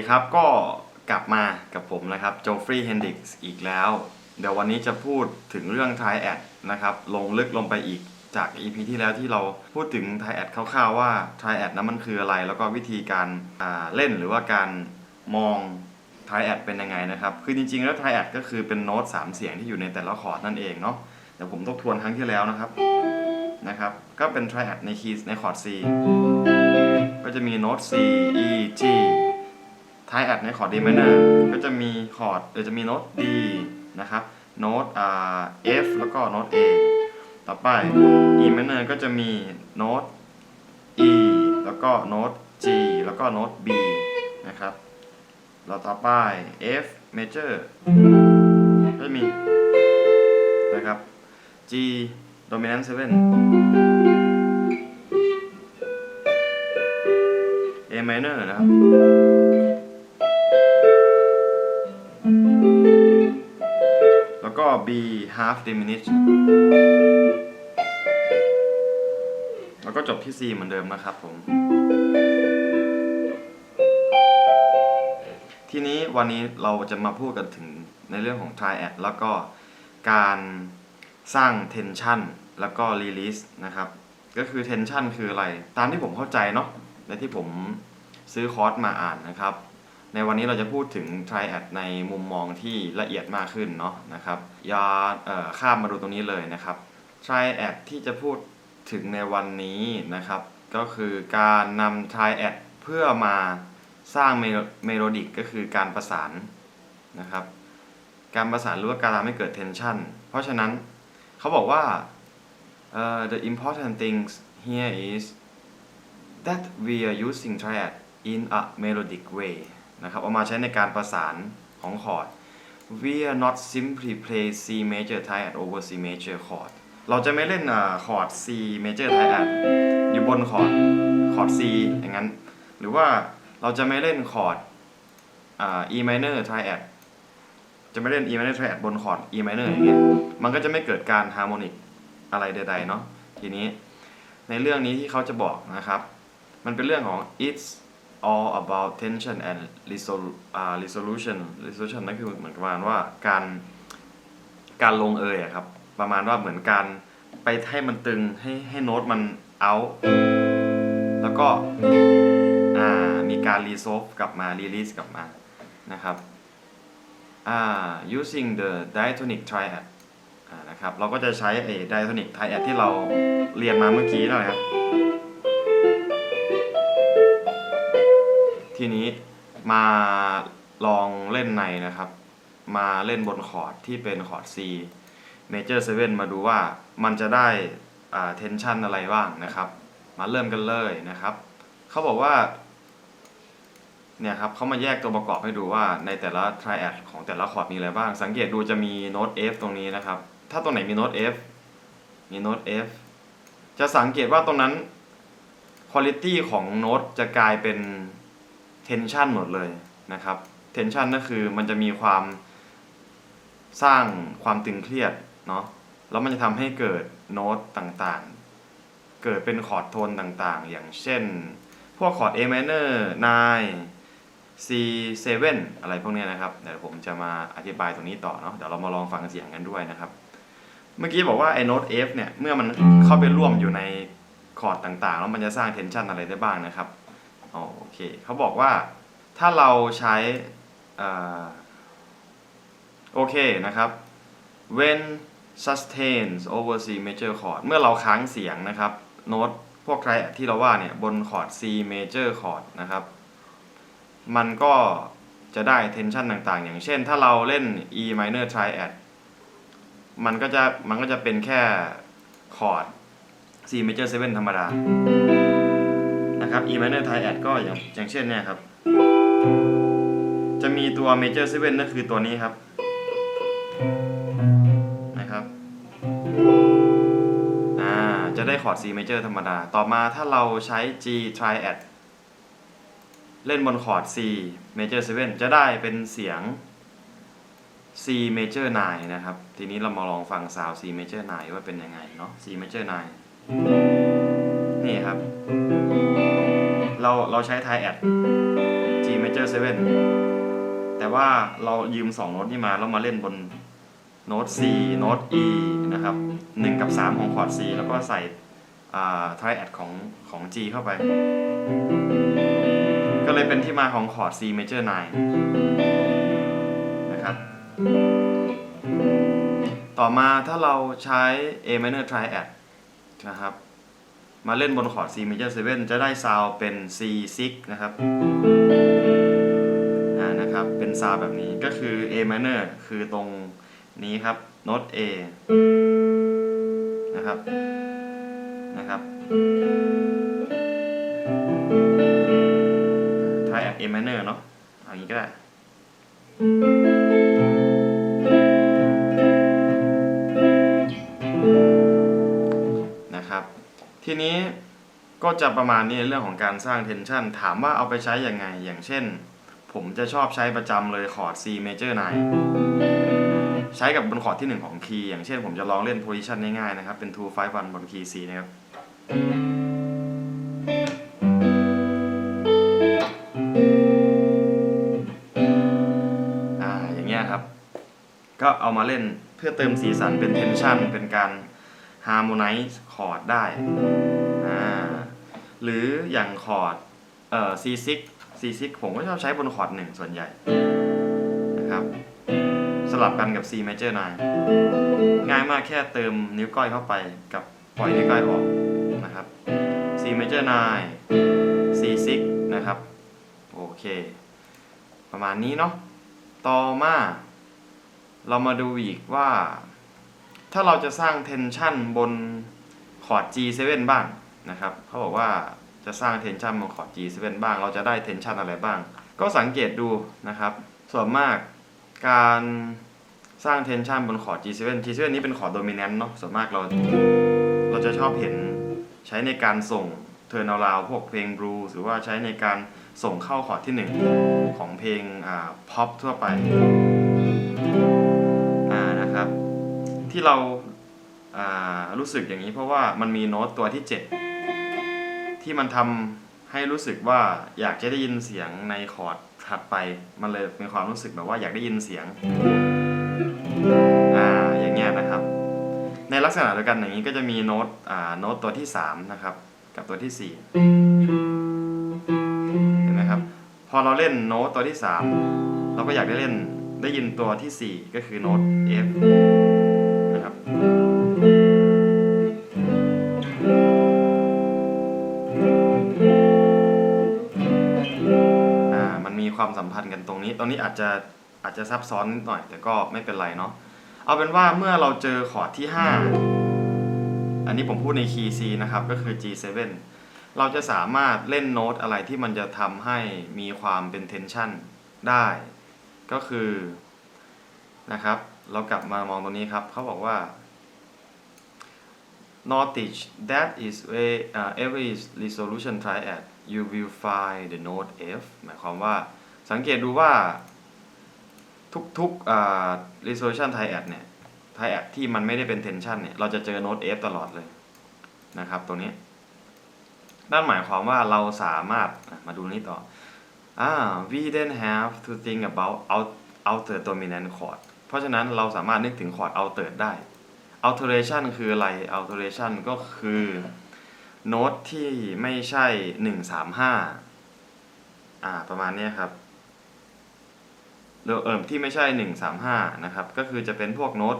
ดีครับก็กลับมากับผมนะครับโจฟรีย์เฮนดิกส์อีกแล้ว เดี๋ยววันนี้จะพูดถึงเรื่อง t ายแอดนะครับลงลึกลงไปอีกจาก EP ที่แล้วที่เราพูดถึง t ายแอดคร่าวๆว่า t ายแอดนั้นมันคืออะไร แล้วก็วิธีการาเล่นหรือว่าการมอง t ายแอดเป็นยังไงนะครับ คือจริงๆแล้ว t ายแอดก็คือเป็นโน้ต3เสียงที่อยู่ในแต่ละคอร์ดนั่นเองเนาะเดี๋ยวผมทบทวนครั้งที่แล้วนะครับนะครับก็เป็น t ายแอดในคีย์ในคอร์ด C ก็จะมีโน้ต C E G ท้ายแอดในคอร์ด D minor ก็จะมีคอร์ดเดี๋ยวจะมีโน้ต D นะครับโน้ตอ่า F แล้วก็โน้ต A ต่อไป E minor ก็จะมีโน้ต E แล้วก็โน้ต G แล้วก็โน้ต B นะครับแล้วต่อไป F major ก็จะมีนะครับ G dominant 7 A minor นะครับ ก็ B half diminished แล้วก็จบที่ C เหมือนเดิมนะครับผม ทีนี้วันนี้เราจะมาพูดกันถึงในเรื่องของ triad แล้วก็การสร้าง tension แล้วก็ release นะครับ ก็คือ tension คืออะไร ตามที่ผมเข้าใจเนาะและที่ผมซื้อคอร์สมาอ่านนะครับ ในวันนี้เราจะพูดถึง triad ในมุมมองที่ละเอียดมากขึ้นเนาะนะครับอย่าเอ่อข้ามมาดูตรงนี้เลยนะครับ triad ที่จะพูดถึงในวันนี้นะครับ ก็คือการนำ triad เพื่อมาสร้างเมโลดิกก็คือการประสานนะครับ การประสานหรือว่าการทำให้เกิด tension เพราะฉะนั้นเขาบอกว่าเอ่อ the important things here is that we are using triad in a melodic way นะครับเอามาใช้ในการประสานของคอร์ด we are not simply play C major triad over C major chord เราจะไม่เล่นคอร์ด C major triad อยู่บนคอร์ดคอร์ด C อย่างนั้น หรือว่าเราจะไม่เล่นคอร์ด E minor triad จะไม่เล่น E minor triad บนคอร์ด E minor อย่างเงี้ยมันก็จะไม่เกิดการฮาร์โมนิกอะไรใดๆเนาะทีนี้ในเรื่องนี้ที่เขาจะบอกนะครับ มันเป็นเรื่องของ it's all about tension and resol uh, resolution resolution นั่นคือเหมือนประมาณว่าการการลงเอยอะครับ ประมาณว่าเหมือนการไปให้มันตึงให้ให้โน้ตมันเอาแล้วก็มีการ resolve กลับมา release กลับมานะครับ using the diatonic triad นะครับ เราก็จะใช้ไอ้ diatonic triad ที่เราเรียนมาเมื่อกี้นั่นแหละครับ ทีนี้มาลองเล่นในนะครับ มาเล่นบนคอร์ดที่เป็นคอร์ด C major 7 มาดูว่ามันจะได้อ่า tension อะไรบ้างนะครับ มาเริ่มกันเลยนะครับ เขาบอกว่า เนี่ยครับเขามาแยกตัวประกอบให้ดูว่าในแต่ละ triad ของแต่ละคอร์ดมีอะไรบ้าง สังเกตดูจะมีโน้ต F ตรงนี้นะครับ ถ้าตรงไหนมีโน้ต F มีโน้ต F จะสังเกตว่าตรงนั้น quality ของโน้ตจะกลายเป็น tension หมดเลยนะครับ tension ก็คือมันจะมีความสร้างความตึงเครียดเนาะแล้วมันจะทำให้เกิดโน้ตต่างๆ เกิดเป็นคอร์ดโทนต่างๆ อย่างเช่น พวกคอร์ด A minor 9 C 7อะไรพวกนี้นะครับ เดี๋ยวผมจะมาอธิบายตรงนี้ต่อเนาะ เดี๋ยวเรามาลองฟังเสียงกันด้วยนะครับ เมื่อกี้บอกว่าไอ้โน้ต F เนี่ย เมื่อมันเข้าไปร่วมอยู่ในคอร์ดต่างๆ แล้วมันจะสร้าง tension อะไรได้บ้างนะครับ อ๋อโอเคเขาบอกว่าถ้าเราใช้อ่าโอเคนะครับ when sustains over C major chord เมื่อเราค้างเสียงนะครับโน้ตพวกไทรที่เราว่าเนี่ยบนคอร์ด C major chord นะครับ มันก็จะได้ tension ต่างๆ อย่างเช่นถ้าเราเล่น E minor triad มันก็จะมันก็จะเป็นแค่คอร์ด C major 7 ธรรมดา นะครับ E minor triad ก็อย่างอย่างเช่นเนี่ยครับ จะมีตัว major 7นั่นคือตัวนี้ครับนะครับอ่าจะได้คอร์ด C major ธรรมดา ต่อมาถ้าเราใช้ G triad เล่นบนคอร์ด C major 7 จะได้เป็นเสียง C major 9 นะครับ ทีนี้เรามาลองฟังซาว C major 9 ว่าเป็นยังไงเนาะ C major 9 นี่ครับ เราเราใช้ triad G major 7 แต่ว่าเรายืม2โน้ตนี้มาแล้วมาเล่นบนโน้ต C โน้ต E นะครับ 1 กับ 3 ของคอร์ด C แล้วก็ใส่อ่า triad ของของ G เข้าไป ก็เลยเป็นที่มาของคอร์ด C major 9 นะครับ ต่อมาถ้าเราใช้ A minor triad นะครับ มาเล่นบนคอร์ด C major 7 จะได้ซาวเป็น C 6นะครับอ่านะครับ เป็นซาวแบบนี้ก็คือ A minor คือตรงนี้ครับโน้ต A นะครับนะครับ triad A minor เนาะเอางนี้ก็ได้ ทีนี้ก็จะประมาณนี้เรื่องของการสร้างเทนชันถามว่าเอาไปใช้อยังไง อย่างเช่น ผมจะชอบใช้ประจำเลยคอร์ด C major 9ใช้กับบนคอร์ดที่ 1 ของคีย์อย่างเช่นผมจะลองเล่นโพซิชันง่ายๆนะครับ เป็น 2 5 1 บนคีย์ C นะครับอ่าอย่างเงี้ยครับ ก็เอามาเล่นเพื่อเติมสีสันเป็นเทนชันเป็นการฮาร์โมไนซ์ อร์ดได้อ่าหรืออย่างคอร์ดเอ่อ C6 C6 ผมก็ชอบใช้บนคอร์ดหนึ่งส่วนใหญ่นะครับสลับกันกับ C major 9ง่ายมากแค่เติมนิ้วก้อยเข้าไปกับปล่อยนิ้วก้อยออกนะครับ C major 9 C6 นะครับ โอเค ประมาณนี้เนาะต่อมา เรามาดูอีกว่า ถ้าเราจะสร้างเทนชันบน อร์ด G7 บ้างนะครับเขาบอกว่าจะสร้างเทนชันบนคอร์ด G7 บ้าง เราจะได้เทนชันอะไรบ้าง ก็สังเกตดูนะครับ ส่วนมากการสร้างเทนชันบนคอร์ด G7 G7 นี้เป็นคอร์ดโดมิเนนต์เนาะส่วนมากเราเราจะชอบเห็นใช้ในการส่งเทอร์นาราวพวกเพลงบลูหรือว่าใช้ในการส่งเข้าคอร์ดที่ 1 ของเพลงอ่าพ็อปทั่วไปอ่านะครับ ที่เรา รู้สึกอย่างนี้เพราะว่ามันมีโน้ตตัวที่ 7 ที่มันทำให้รู้สึกว่าอยากจะได้ยินเสียงในคอร์ดถัดไป มันเลยเป็นความรู้สึกแบบว่าอยากได้ยินเสียงอ่าอย่างเงี้ยนะครับ ในลักษณะเดียวกันอย่างนี้ก็จะมีโน้ตอ่าโน้ตตัวที่ 3 นะครับ กับตัวที่ 4 เห็นไหมครับ พอเราเล่นโน้ตตัวที่ 3 เราก็อยากได้เล่นได้ยินตัวที่ 4 ก็คือโน้ต F ความสัมพันธ์กันตรงนี้ ตรงนี้อาจจะอาจจะซับซ้อนนิดหน่อยแต่ก็ไม่เป็นไรเนาะ เอาเป็นว่าเมื่อเราเจอคอร์ดที่ 5 อันนี้ผมพูดในคีย์ C นะครับ ก็คือ G7 เราจะสามารถเล่นโน้ตอะไรที่มันจะทำให้มีความเป็นเทนชันได้ ก็คือนะครับ เรากลับมามองตรงนี้ครับ เขาบอกว่า knowledge that is a uh, every resolution triad you will find the note F หมายความว่า สังเกตดูว่าทุกๆ resolution triad เนี่ย triad ที่มันไม่ได้เป็น tension เนี่ย เราจะเจอโน้ต F ตลอดเลยนะครับตรงนี้นั่นหมายความว่าเราสามารถมาดูนี้ต่ออ่า we then have to think about out outer dominant chord เพราะฉะนั้นเราสามารถนึกถึงคอร์ด outer ได้ alteration คืออะไร alteration ก็คือโน้ตที่ไม่ใช่ 135 อ่า ประมาณนี้ครับ หรือเอิมที่ไม่ใช่ 135 นะครับ ก็คือจะเป็นพวกโน้ต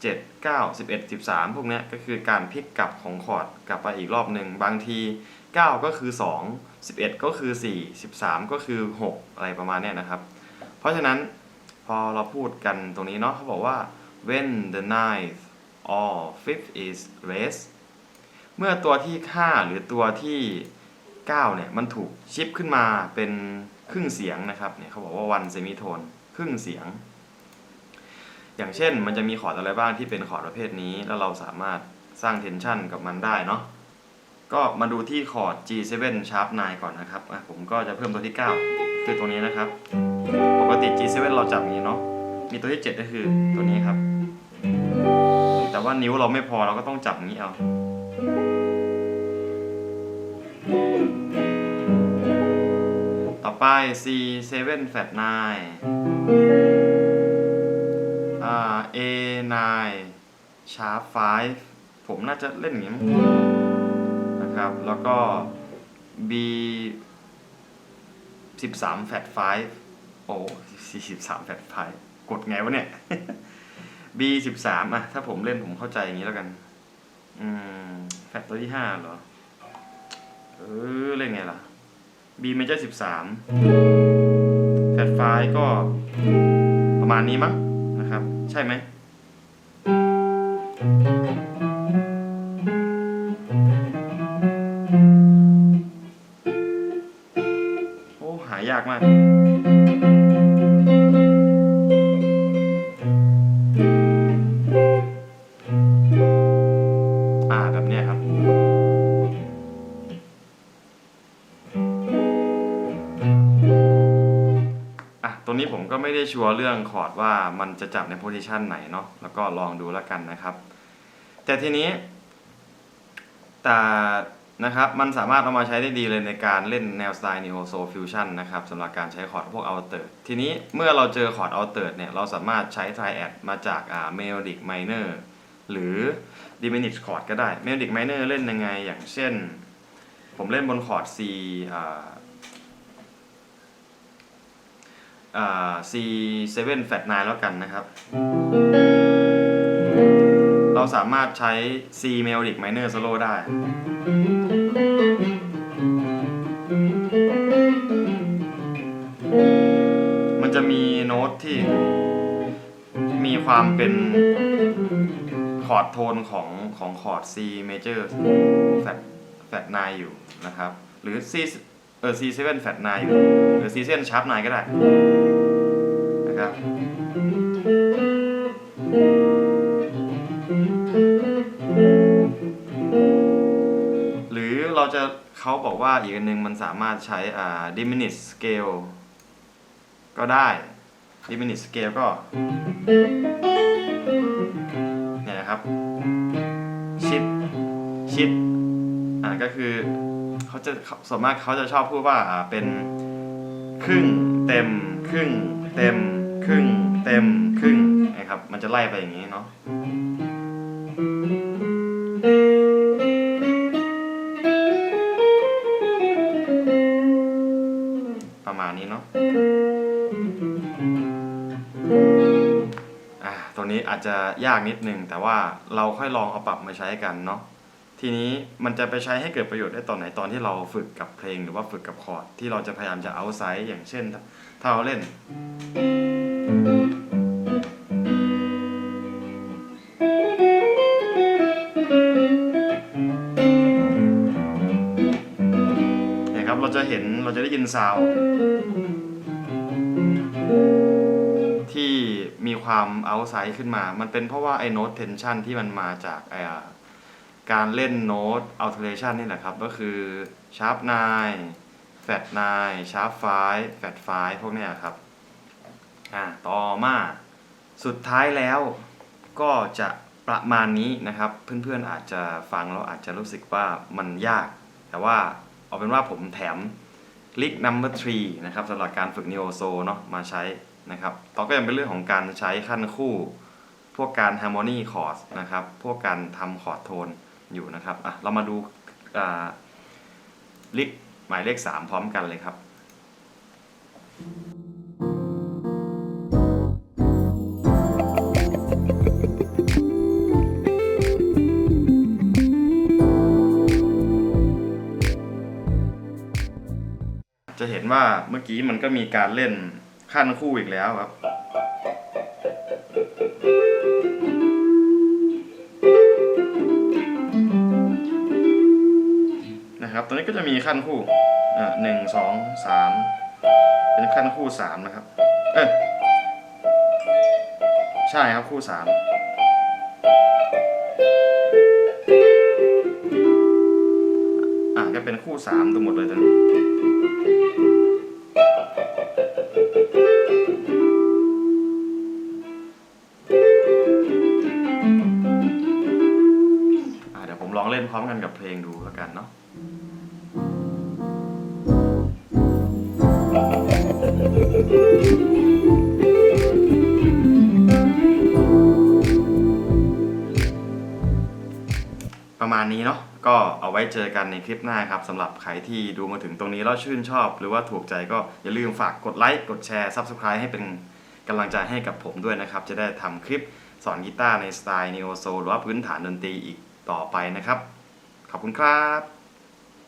7 9 11 13 พวกนี้ก็คือการพลิกกลับของคอร์ดกลับไปอีกรอบหนึ่งบางที 9 ก็คือ 2 11 ก็คือ 4 13 ก็คือ 6 อะไรประมาณนี้นะครับ เพราะฉะนั้นพอเราพูดกันตรงนี้เนาะเขาบอกว่า when the ninth or fifth is raised เมื่อตัวที่ 5 หรือตัวที่ 9 เนี่ย มันถูกชิปขึ้นมาเป็น ครึ่งเสียงนะครับเนี่ยเขาบอกว่า one semitone ครึ่งเสียง อย่างเช่นมันจะมีคอร์ดอะไรบ้างที่เป็นคอร์ดประเภทนี้ แล้วเราสามารถสร้างเทนชันกับมันได้เนาะก็มาดูที่คอร์ด G7 sharp 9ก่อนนะครับอะผมก็จะเพิ่มตัวที่ 9 คือตัวนี้นะครับ ปกติ G7 เราจับอย่างนี้เนาะมีตัวที่ 7 ก็คือตัวนี้ครับ แต่ว่านิ้วเราไม่พอเราก็ต้องจับอย่างนี้เอา ต่อไป C7 flat 9อ่า A9 Sharp 5 ผมน่าจะเล่นอย่างนี้มั้งนะครับ แล้วก็ B 13 flat 5 โอ้43 flat 5 กดไงวะเนี่ย B 13อะ ถ้าผมเล่นผมเข้าใจอย่างนี้แล้วกัน อืม แฟตตัวที่ห้าเหรอ เออ เล่นไงล่ะ B major 13แฟดไฟก็ประมาณนี้มั้งนะครับ ใช่ไหม ผมก็ไม่ได้ชัวร์เรื่องคอร์ดว่ามันจะจับในโพซิชันไหนเนาะแล้วก็ลองดูแล้วกันนะครับ แต่ทีนี้แต่นะครับมันสามารถเอามาใช้ได้ดีเลยในการเล่นแนวสไตล์ Neo Soul Fusion นะครับสำหรับการใช้คอร์ดพวก a l t e r ทีนี้เมื่อเราเจอคอร์ด a l t e r เนี่ยเราสามารถใช้ Triad มาจากอ่า Melodic Minor หรือ diminished chord ก็ได้ melodic minor เล่นยังไง อย่างเช่น ผมเล่นบนคอร์ด C อ่า C7 flat 9แล้วกันนะครับ เราสามารถใช้ C melodic minor solo ได้ มันจะมีโน้ตที่ มีความเป็นคอร์ดโทนของของคอร์ด C major flat flat 9อยู่นะครับ หรือ C เออ C7 flat 9อยู่หรือ C7 sharp 9ก็ได้นะครับหรือเราจะเขาบอกว่าอีกอันนึงมันสามารถใช้อ่า diminish scale ก็ได้ diminish scale ก็เนี่ยนะครับ ชิด ชิด อ่าก็คือ เขาจะส่วนมากเขาจะชอบพูดว่าอ่าเป็นครึ่งเต็มครึ่งเต็มครึ่งเต็มครึ่งนะครับมันจะไล่ไปอย่างนี้เนาะประมาณนี้เนาะอ่าตัวนี้อาจจะยากนิดนึงแต่ว่าเราค่อยลองเอาปรับมาใช้กันเนาะ ทีนี้มันจะไปใช้ให้เกิดประโยชน์ได้ตอนไหนตอนที่เราฝึกกับเพลงหรือว่าฝึกกับคอร์ดที่เราจะพยายามจะเอาไซส์อย่างเช่น ถ้าเราเล่น เนี่ยครับเราจะเห็นเราจะได้ยินซาวที่มีความเอาไซด์ขึ้นมา มันเป็นเพราะว่าไอ้โน้ตเทนชันที่มันมาจากไอ้อ่า การเล่นโน้ตอัลเทอร์เรชันนี่แหละครับ ก็คือชาร์ป9แฟต9ชาร์ป5แฟต5พวกเนี้ยครับ อ่า ต่อมาสุดท้ายแล้วก็จะประมาณนี้นะครับ เพื่อนๆอาจจะฟังแล้วอาจจะรู้สึกว่ามันยาก แต่ว่าเอาเป็นว่าผมแถมลิก number 3นะครับสำหรับการฝึก Neo So เนาะมาใช้นะครับต่อก็ยังเป็นเรื่องของการใช้ขั้นคู่ พวกการ harmony chord นะครับ พวกการทำคอร์ดโทน อยู่นะครับอะเรามาดูลิกหมายเลข 3 พร้อมกันเลยครับจะเห็นว่าเมื่อกี้มันก็มีการเล่นขั้นคู่อีกแล้วครับ นะครับ ตัวนี้ก็จะมีขั้นคู่หนึ่งสองสามเป็นขั้นคู่สามนะครับ เออใช่ครับคู่สามอ่าก็เป็นคู่สามทั้งหมดเลยตอนนี้อะเดี๋ยวผมลองเล่นพร้อมกันกับเพลงดูแล้วกันเนาะ นี้เนาะก็เอาไว้เจอกันในคลิปหน้าครับสำหรับใครที่ดูมาถึงตรงนี้แล้วชื่นชอบ หรือว่าถูกใจก็อย่าลืมฝากกดไลค์กดแชร์ Subscribe ให้เป็นกำลังใจให้กับผมด้วยนะครับ จะได้ทำคลิปสอนกีตาร์ในสไตล์นีโอโซหรือว่าพื้นฐานดนตรีอีกต่อไปนะครับ ขอบคุณครับ